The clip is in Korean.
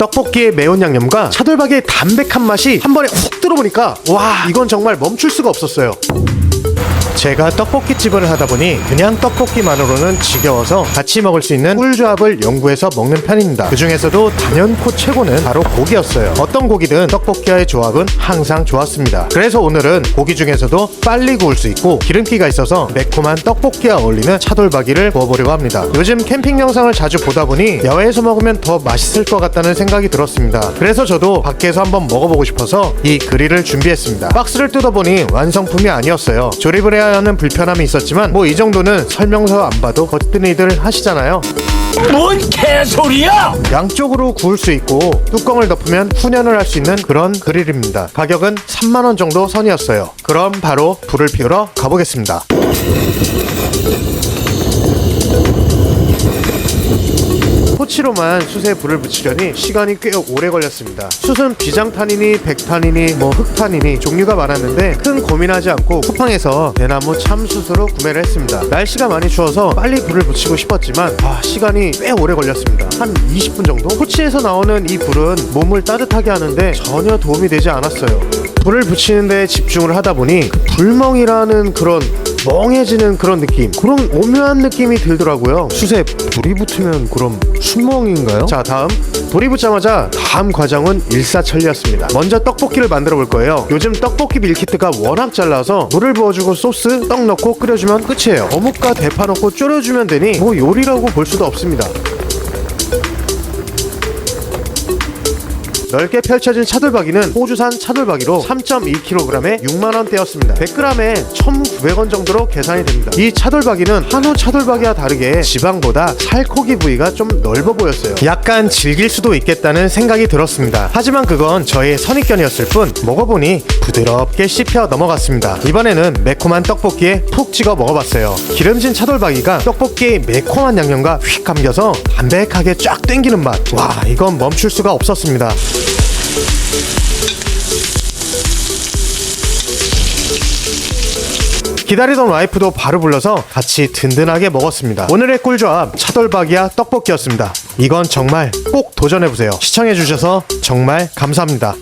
떡볶이의 매운 양념과 차돌박이의 담백한 맛이 한 번에 훅 들어보니까 와 이건 정말 멈출 수가 없었어요. 제가 떡볶이 집을 하다 보니 그냥 떡볶이만으로는 지겨워서 같이 먹을 수 있는 꿀조합을 연구해서 먹는 편입니다. 그 중에서도 단연코 최고는 바로 고기였어요. 어떤 고기든 떡볶이와의 조합은 항상 좋았습니다. 그래서 오늘은 고기 중에서도 빨리 구울 수 있고 기름기가 있어서 매콤한 떡볶이와 어울리는 차돌박이를 구워보려고 합니다. 요즘 캠핑 영상을 자주 보다 보니 야외에서 먹으면 더 맛있을 것 같다는 생각이 들었습니다. 그래서 저도 밖에서 한번 먹어보고 싶어서 이 그릴을 준비했습니다. 박스를 뜯어보니 완성품이 아니었어요. 조립을 해야 하는 불편함이 있었지만 뭐 이 정도는 설명서 안 봐도 거뜬히들 하시잖아요. 뭔 개소리야! 양쪽으로 구울 수 있고 뚜껑을 덮으면 훈연을 할 수 있는 그런 그릴입니다. 가격은 3만 원 정도 선이었어요. 그럼 바로 불을 피우러 가보겠습니다. 토치로만 숯에 불을 붙이려니 시간이 꽤 오래 걸렸습니다. 숯은 비장판이니 백판이니 뭐 흑판이니 종류가 많았는데 큰 고민하지 않고 쿠팡에서 대나무 참숯으로 구매를 했습니다. 날씨가 많이 추워서 빨리 불을 붙이고 싶었지만 아, 시간이 꽤 오래 걸렸습니다. 한 20분 정도? 토치에서 나오는 이 불은 몸을 따뜻하게 하는데 전혀 도움이 되지 않았어요. 불을 붙이는 데 집중을 하다 보니 그 불멍이라는 그런 멍해지는 그런 느낌 그런 오묘한 느낌이 들더라고요. 숯에 불이 붙으면 그럼 순멍인가요? 자 다음. 불이 붙자마자 다음 과정은 일사천리였습니다. 먼저 떡볶이를 만들어 볼 거예요. 요즘 떡볶이 밀키트가 워낙 잘나서 물을 부어주고 소스 떡 넣고 끓여주면 끝이에요. 어묵과 대파 넣고 졸여주면 되니 뭐 요리라고 볼 수도 없습니다 넓게 펼쳐진 차돌박이는 호주산 차돌박이로 3.2kg에 6만원대였습니다. 100g에 1,900원 정도로 계산이 됩니다. 이 차돌박이는 한우 차돌박이와 다르게 지방보다 살코기 부위가 좀 넓어 보였어요. 약간 질길 수도 있겠다는 생각이 들었습니다. 하지만 그건 저의 선입견이었을 뿐 먹어보니 부드럽게 씹혀 넘어갔습니다. 이번에는 매콤한 떡볶이에 푹 찍어 먹어봤어요. 기름진 차돌박이가 떡볶이의 매콤한 양념과 휙 감겨서 담백하게 쫙 땡기는 맛. 와 이건 멈출 수가 없었습니다. 기다리던 와이프도 바로 불러서 같이 든든하게 먹었습니다. 오늘의 꿀조합 차돌박이와 떡볶이였습니다. 이건 정말 꼭 도전해보세요. 시청해주셔서 정말 감사합니다.